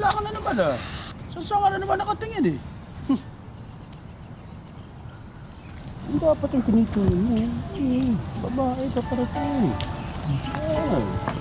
Wala ka na naman ah. Saan saan ka na naman nakatingin eh? Hmm. Ang dapat yung tinitingin mo. Hmm. Babae ka para tayo. Ah.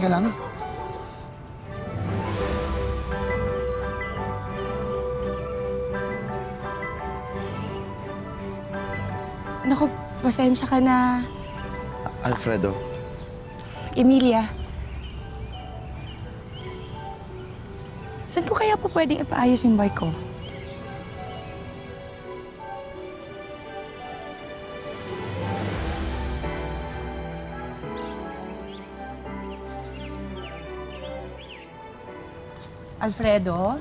Okay ka lang? Naku, pasensya ka na, Alfredo, Emilia. Saan ko kaya po pwedeng ipaayos yung bike ko? Alfredo?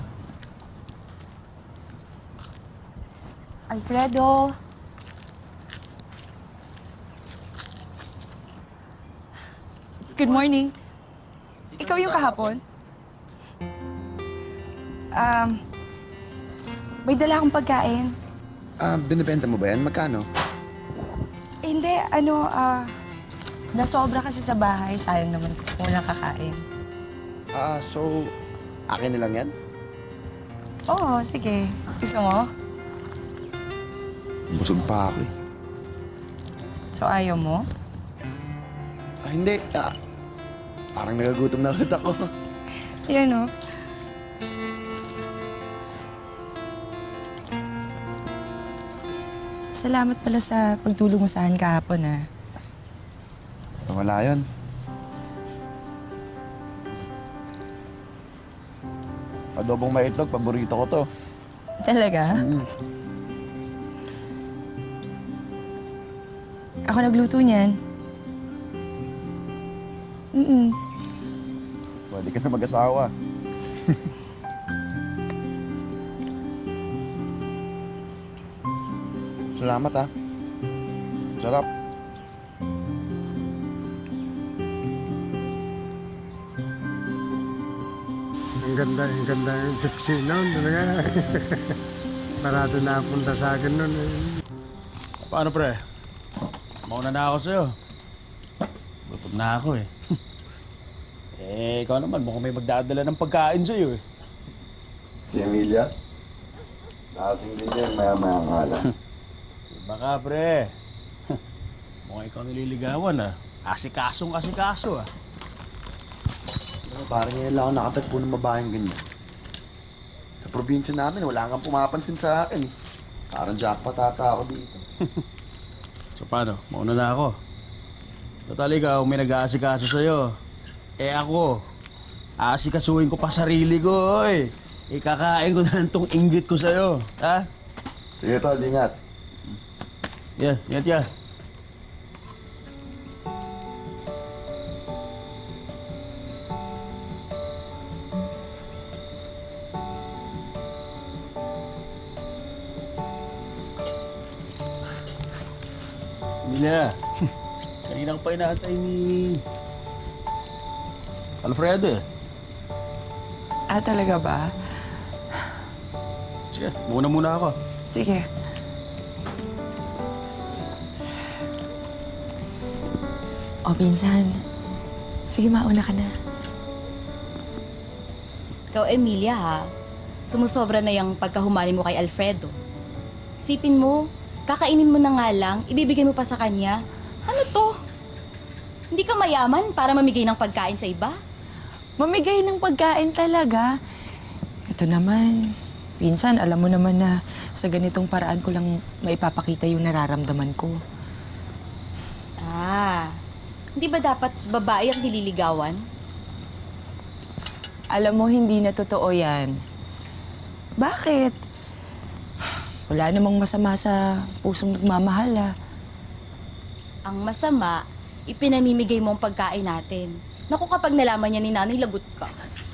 Alfredo? Good morning. Ikaw yung kahapon? Um, may dala akong pagkain. ah, binibenta mo ba yan? Magkano? Eh, hindi, ano, ah, nasobra kasi sa bahay. Sayang naman kung walang kakain. Ah, so, akin na lang yan? Oo, sige. Gusto mo? Busog pa ako eh. So, ayaw mo? Ah, hindi. Ah, parang nagagutom na ulit ako. Yan, oh. Salamat pala sa pagtulong mo sa akin kahapon, ah. Wala yun. Adobong may itlog, paborito ko to. Talaga? Ako nagluto niyan. Mm Pwede ka na mag-asawa. Salamat ah. Sarap. Ang ganda, ang ganda yung gypsy noon. Talaga. Parado na punta sa akin noon. eh. Paano pre? Mauna na ako sa'yo. Gutom na ako eh. eh, ikaw naman, mukhang may magdadala ng pagkain sa'yo eh. Si Emilia? Dating din yan, maya-maya nga lang. Baka pre. mukhang ikaw nililigawan ah. Asikasong asikaso ah. Pero parang ngayon lang ako nakatagpo ng babaeng ganyan. Sa probinsya namin, wala kang pumapansin sa akin. eh. Parang jackpot ata ako dito. So paano? Mauna na ako. Total ikaw, may nag-aasikaso sa'yo. Eh ako, aasikasuhin ko pa sarili ko, oy. Ikakain ko na lang tong inggit ko sa'yo. Ha? Sige tol, ingat. Yan, ingat yan. Mila, kanina ko pa inaantay ni Alfredo eh. Ah, talaga ba? Sige, muna muna ako. Sige. O, pinsan. Sige, mauna ka na. Ikaw, Emilia, ha? Sumusobra na yung pagkahumani mo kay Alfredo. Sipin mo, kakainin mo na nga lang, ibibigay mo pa sa kanya. Ano to? Hindi ka mayaman para mamigay ng pagkain sa iba? Mamigay ng pagkain talaga. Ito naman, pinsan, alam mo naman na sa ganitong paraan ko lang maipapakita yung nararamdaman ko. Ah, hindi ba dapat babae ang nililigawan? Alam mo, hindi na totoo yan. Bakit? Wala namang masama sa pusong nagmamahal, ah. Ang masama, ipinamimigay mo ang pagkain natin. Naku, kapag nalaman niya ni nanay, lagot ka.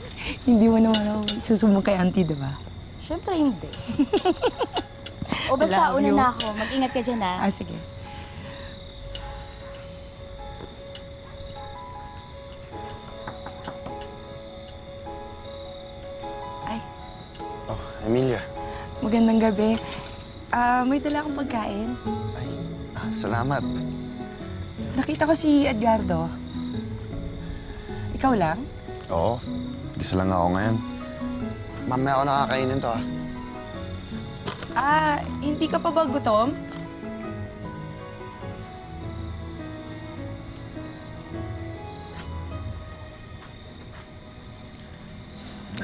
hindi mo naman ako susubok kay auntie, diba? Siyempre hindi. o basta, Love una you. na ako. Mag-ingat ka dyan, ha? Ah, sige. Ay, Oh, Emilia, Magandang gabi. Ah, may dala akong pagkain. Ay, ah, salamat. Nakita ko si Edgardo. Ikaw lang? Oo, isa lang ako ngayon. Mamaya ako nakakainin to ah. Ah, hindi ka pa ba gutom?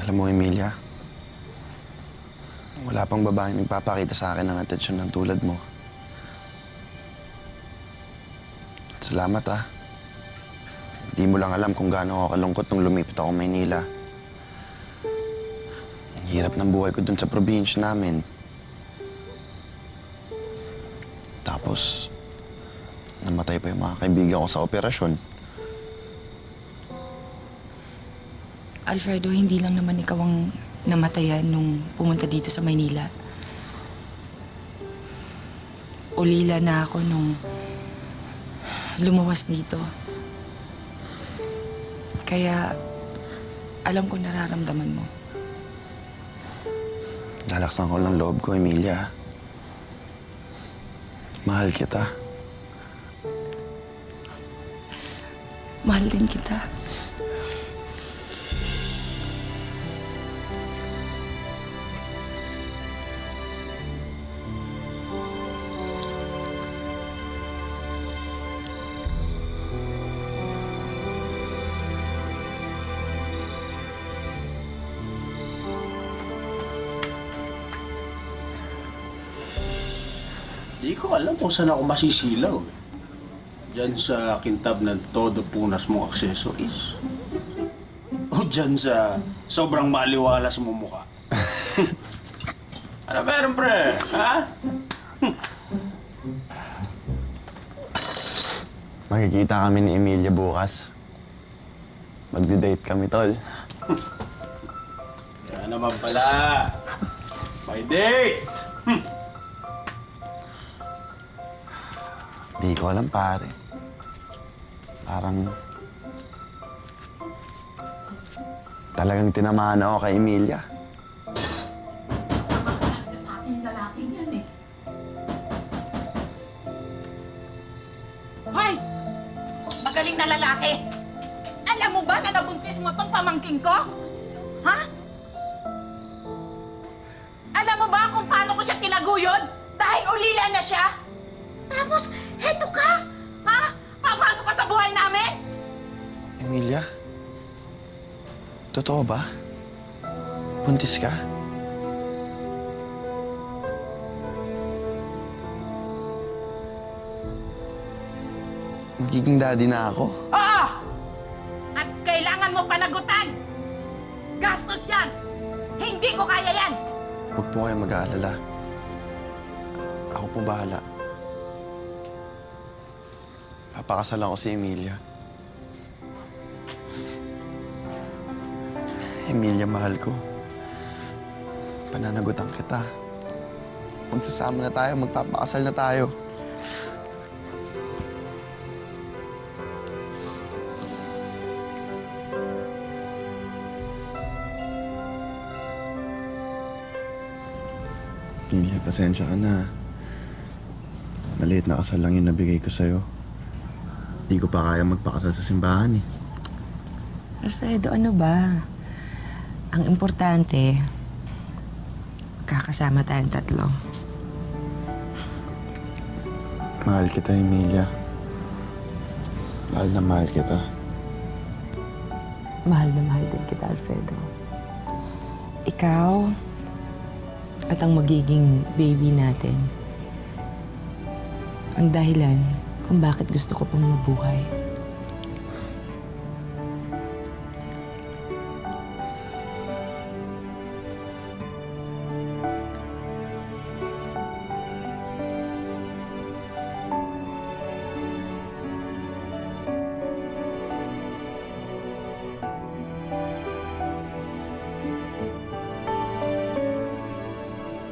Alam mo, Emilia, wala pang babaeng nagpapakita sa akin ng atensyon ng tulad mo. Salamat ah. Hindi mo lang alam kung gaano ako kalungkot nung lumipat ako Maynila. Ang hirap ng buhay ko dun sa probinsya namin. Tapos, namatay pa yung mga kaibigan ko sa operasyon. Alfredo, hindi lang naman ikaw ang namatayan nung pumunta dito sa Maynila. Ulila na ako nung lumuwas dito. Kaya alam ko nararamdaman mo. Lalaksan ko lang loob ko, Emilia. Mahal kita. Mahal din kita. Di ko alam kung saan ako masisilaw. Diyan sa kintab ng todo punas mong accessories. O diyan sa sobrang maliwalas mo mukha. ano meron, pre? Ha? Magkikita kami ni Emilia bukas. Magdi-date kami, tol. Yan naman pala. May date! Di ko alam, pare. Parang... Talagang tinamaan ako kay Emilia. Hoy! Magaling na lalaki! Alam mo ba na nabuntis mo tong pamangking ko? Ha? Alam mo ba kung paano ko siya tinaguyod? Dahil ulila na siya? Tapos, heto ka? Ha? Papasok ka sa buhay namin? Emilia? Totoo ba? Buntis ka? Magiging daddy na ako? Oo! At kailangan mo panagutan! Gastos yan! Hindi ko kaya yan! Huwag po kayo mag-aalala. Ako po bahala. Papakasalan ko si Emilia. Emilia, mahal ko. Pananagutan kita. Magsasama na tayo, magpapakasal na tayo. Emilia, pasensya ka na. Maliit na kasal lang yung nabigay ko sa'yo. Di ko pa kaya magpakasal sa simbahan eh. Alfredo, ano ba? Ang importante, kakasama tayong tatlo. Mahal kita, Emilia. Mahal na mahal kita. Mahal na mahal din kita, Alfredo. Ikaw at ang magiging baby natin ang dahilan kung bakit gusto ko pang mabuhay.